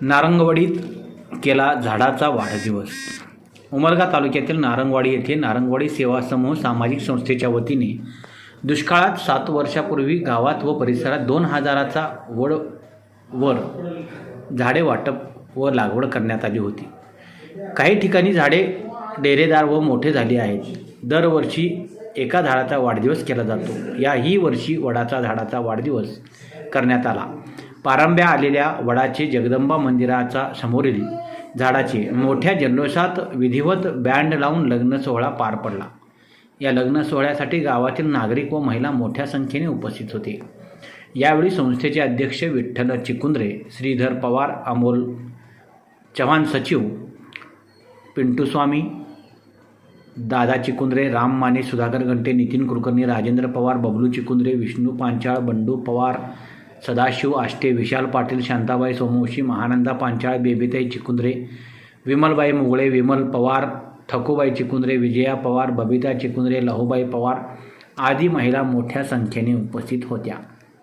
नारंगवाडीत केला झाडाचा वाढदिवस. उमरगा तालुक्यातील नारंगवाडी येथे नारंगवाडी सेवा समूह सामाजिक संस्थेच्या वतीने दुष्काळात सात वर्षापूर्वी गावात व परिसरात दोन हजाराचा वड वर झाडे वाटप व लागवड करण्यात आली होती. काही ठिकाणी झाडे डेरेदार व मोठे झाले आहेत. दरवर्षी एका झाडाचा वाढदिवस केला जातो. याही वर्षी वडाचा झाडाचा वाढदिवस करण्यात आला. पारंब्या आलेल्या वडाचे जगदंबा मंदिराचा समोरील झाडाचे मोठ्या जल्लोषात विधिवत बँड लावून लग्न सोहळा पार पडला. या लग्न सोहळ्यासाठी गावातील नागरिक व महिला मोठ्या संख्येने उपस्थित होते. यावेळी संस्थेचे अध्यक्ष विठ्ठल चिकुंद्रे श्रीधर पवार अमोल चव्हाण सचिव पिंटू स्वामी दादा चिकुंद्रे राम माने सुधाकर घंटे नितीन कुलकर्णी राजेंद्र पवार बबलू चिकुंद्रे विष्णू पांचाळ बंडू पवार सदाशिव आष्टे विशाल पाटील शांताबाई सोमवशी महानंदा पांचाळ बेबीताई चिकुंद्रे विमलबाई मुगळे विमल पवार ठकूबाई चिकुंद्रे विजया पवार बबिता चिकुंद्रे लहूबाई पवार आदी महिला मोठ्या संख्येने उपस्थित होत्या.